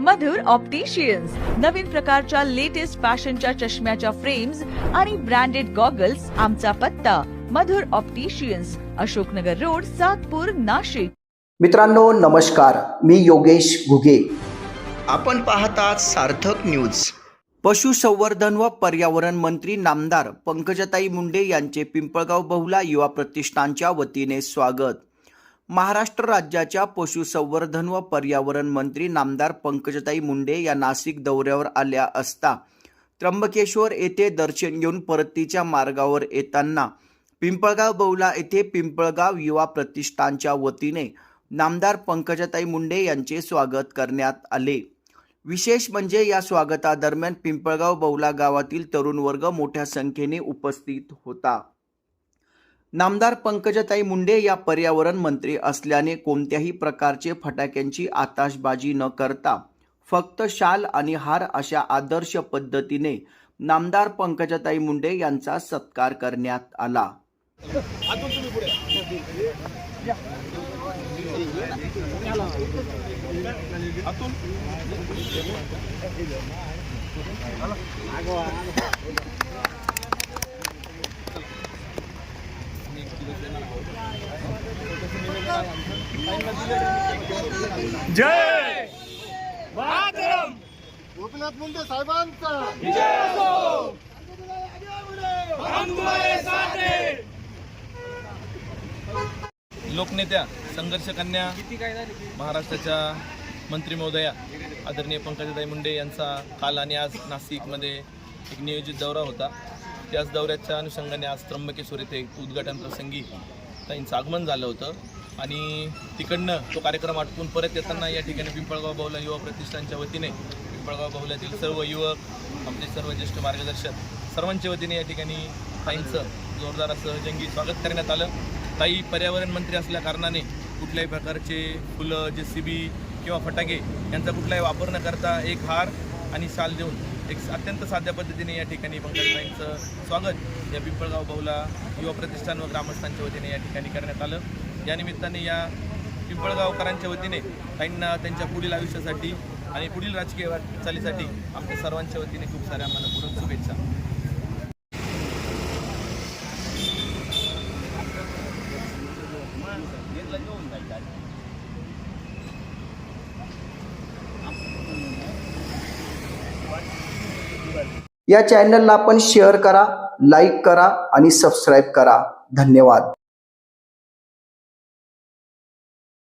मधुर opticians नवीन प्रकारच्या latest फॅशनच्या चष्म्याच्या फ्रेम्स आणि ब्रँडेड गॉगल्स आमचा पत्ता. Madhur opticians Ashoknagar road Satpur Nashik. मित्रांनो नमस्कार. मी योगेश घुगे. आपण पाहतात सार्थक न्यूज पशुसंवर्धन व पर्यावरण मंत्री नामदार पंकजताई मुंडे यांचे पिंपळगाव बहुला युवा प्रतिष्ठानच्या वतीने स्वागत. महाराष्ट्र राज्याच्या पशुसंवर्धन व पर्यावरण मंत्री नामदार पंकजताई मुंडे या नाशिक दौऱ्यावर आल्या असता त्र्यंबकेश्वर येथे दर्शन घेऊन परतीच्या मार्गावर येताना पिंपळगाव बौला येथे पिंपळगाव युवा प्रतिष्ठानच्या वतीने नामदार पंकजाताई मुंडे यांचे स्वागत करण्यात आले. विशेष म्हणजे या स्वागतादरम्यान पिंपळगाव बौला गावातील तरुण वर्ग मोठ्या संख्येने उपस्थित होता. नामदार पंकजताई मुंडे या पर्यावरण मंत्री असल्याने कोणत्याही प्रकारचे फटाक्यांची आताशबाजी न करता फक्त शाल आणि हार अशा आदर्श पद्धतीने नामदार पंकजताई मुंडे यांचा सत्कार करण्यात आला. गोपीनाथ मुंडे साहेबांचा. लोकनेत्या संघर्ष कन्या महाराष्ट्राच्या मंत्री महोदया आदरणीय पंकजाताई मुंडे यांचा काल आणि आज नाशिकमध्ये एक नियोजित दौरा होता. त्याच दौऱ्याच्या अनुषंगाने आज त्र्यंबकेश्वर येथे उद्घाटन प्रसंगी ताईंचं आगमन झालं होतं. आणि तिकडनं तो कार्यक्रम आटपून परत येताना या ठिकाणी पिंपळगाव बाहुला युवा प्रतिष्ठानच्या वतीने पिंपळगाव बाहुल्यातील सर्व युवक आपले सर्व ज्येष्ठ मार्गदर्शक सर्वांच्या वतीने या ठिकाणी ताईंचं जोरदार असं जंगी स्वागत करण्यात आलं. ताई पर्यावरण मंत्री असल्या कारणाने कुठल्याही प्रकारचे फुलं जे सी बी किंवा फटाके यांचा कुठलाही वापर न करता एक हार आणि शाल देऊन एक अत्यंत साध्या पद्धतीने या ठिकाणी पंकजताईंचं स्वागत या पिंपळगाव बहुला युवा प्रतिष्ठान व ग्रामस्थांच्या वतीने या ठिकाणी करण्यात आलं. या निमित्ताने या पिंपळगावकरांच्या वतीने काहींना त्यांच्या पुढील आयुष्यासाठी आणि पुढील राजकीय वाटचालीसाठी आमच्या सर्वांच्या वतीने खूप साऱ्या मनपूर्वक शुभेच्छा. या चॅनलला आपण शेअर करा लाईक करा आणि सबस्क्राईब करा. धन्यवाद.